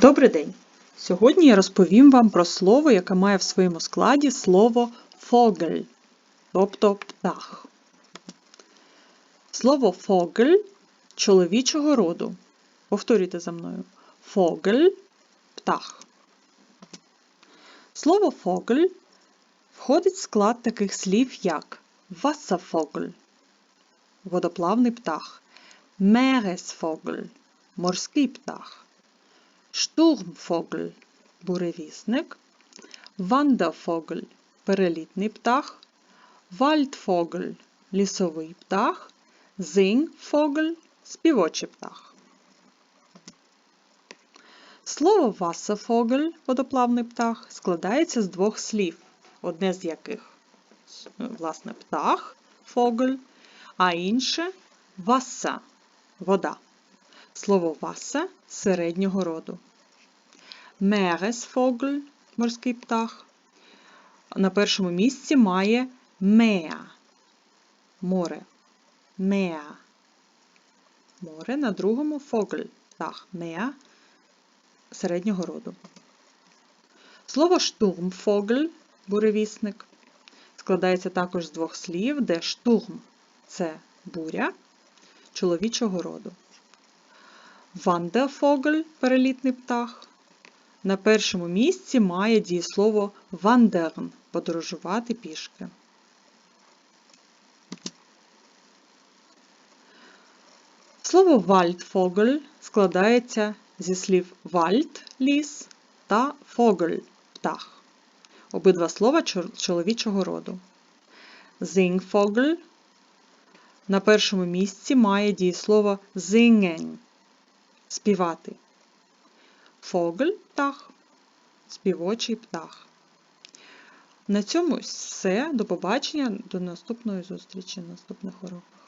Добрий день! Сьогодні я розповім вам про слово, яке має в своєму складі слово «фогель», тобто птах. Слово «фогель» чоловічого роду. Повторюйте за мною. «Фогель» – птах. Слово «фогель» входить в склад таких слів, як «Wasservogel» – водоплавний птах, «Meeresvogel» – морський птах. Штурмфогель – буревісник, Вандерфогель – перелітний птах, Вальдфогель – лісовий птах, Зингфогель – співочий птах. Слово Wasservogel – водоплавний птах складається з двох слів, одне з яких власне птах фогель, а інше Wasser – вода. Слово Васа середнього роду. Мересфогель морський птах. На першому місці має меа. Море. Меа. Море. На другому фогель. Птах. Меа середнього роду. Слово штурмфогель буревісник. Складається також з двох слів, де штурм це буря чоловічого роду. Вандерфогель – перелітний птах. На першому місці має дієслово wandern – подорожувати пішки. Слово Waldvogel складається зі слів Wald – ліс та Vogel – птах. Обидва слова чоловічого роду. Singvogel на першому місці має дієслово singen – співати. Фогель птах, співочий птах. На цьому все. До побачення, до наступної зустрічі, наступних уроках.